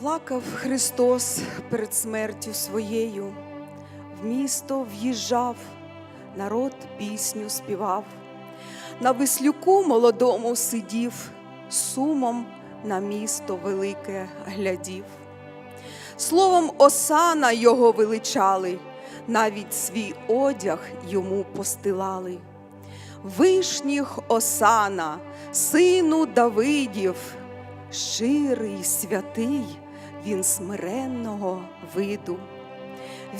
Плакав Христос перед смертю своєю, в місто в'їжджав, народ пісню співав, на вислюку молодому сидів, сумом на місто велике глядів. Словом, осана його величали, навіть свій одяг йому постилали. Вишніх осана, сину Давидів, щирий, святий, він смиренного виду.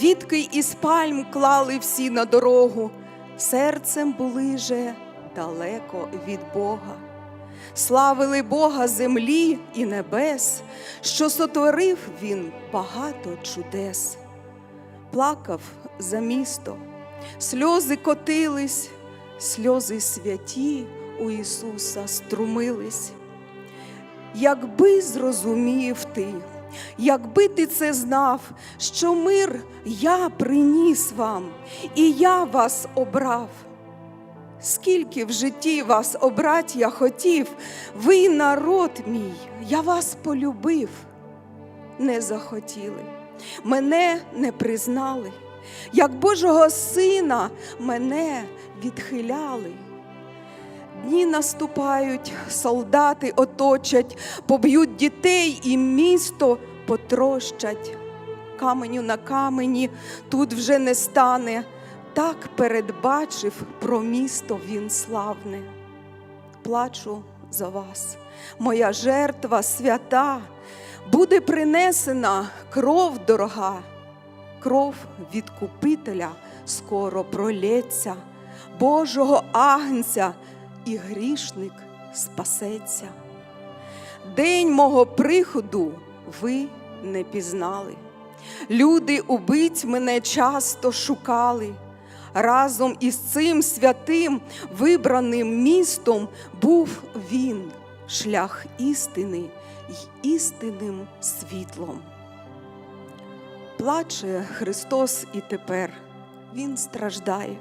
Відки із пальм клали всі на дорогу, серцем були же далеко від Бога. Славили Бога землі і небес, що сотворив він багато чудес. Плакав за місто, сльози котились, сльози святі у Ісуса струмились. Якби зрозумів ти, якби ти це знав, що мир я приніс вам, і я вас обрав. Скільки в житті вас обрать я хотів, ви народ мій, я вас полюбив, не захотіли, мене не признали, як Божого сина мене відхиляли. Дні наступають, солдати оточать, поб'ють дітей і місто потрощать. Каменю на камені тут вже не стане. Так передбачив про місто він славне. Плачу за вас, моя жертва свята, буде принесена кров дорога, кров відкупителя скоро пролється, Божого агнця і грішник спасеться. День мого приходу ви не пізнали. Люди убить мене часто шукали. Разом із цим святим вибраним містом був він, шлях істини й істинним світлом. Плаче Христос і тепер, Він страждає,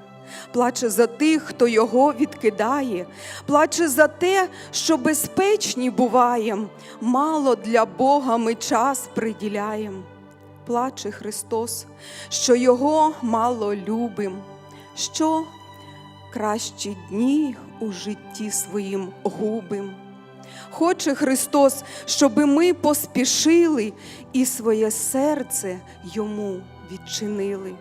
плаче за тих, хто його відкидає, плаче за те, що безпечні буваєм, мало для Бога ми час приділяєм. Плаче Христос, що Його мало любим, що кращі дні у житті своїм губим. Хоче Христос, щоби ми поспішили і своє серце йому відчинили.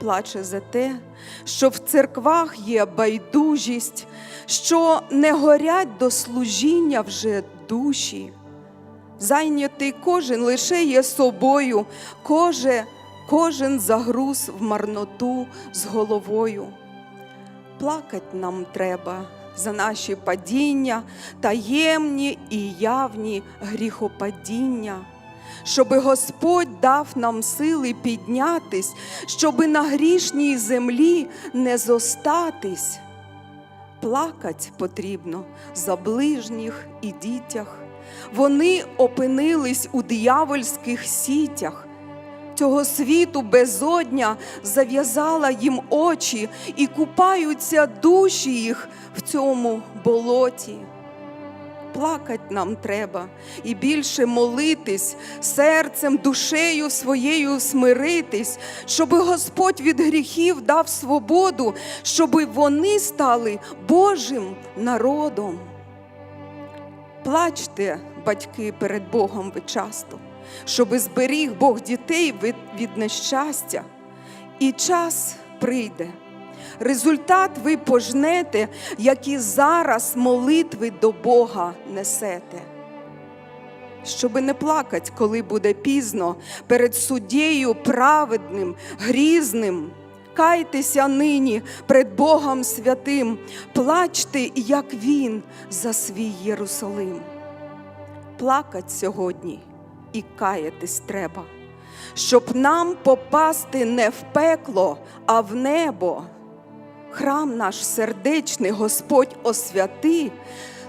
Плаче за те, що в церквах є байдужість, що не горять до служіння вже душі. Зайнятий кожен лише є собою, коже, кожен загруз в марноту з головою. Плакать нам треба за наші падіння, таємні і явні гріхопадіння, щоби Господь дав нам сили піднятись, щоби на грішній землі не зостатись. Плакать потрібно за ближніх і дітях. Вони опинились у диявольських сітях. Цього світу безодня зав'язала їм очі і купаються душі їх в цьому болоті. Плакать нам треба і більше молитись, серцем, душею своєю смиритись, щоби Господь від гріхів дав свободу, щоби вони стали Божим народом. Плачте, батьки, перед Богом ви часто, щоби зберіг Бог дітей від нещастя. І час прийде. Результат ви пожнете, які зараз молитви до Бога несете. Щоби не плакать, коли буде пізно, перед суддєю праведним, грізним. Кайтеся нині пред Богом святим, плачте, як Він за свій Єрусалим. Плакать сьогодні і каятись треба, щоб нам попасти не в пекло, а в небо. Храм наш сердечний Господь освяти,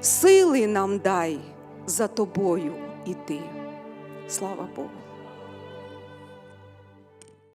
сили нам дай за тобою іти. Слава Богу.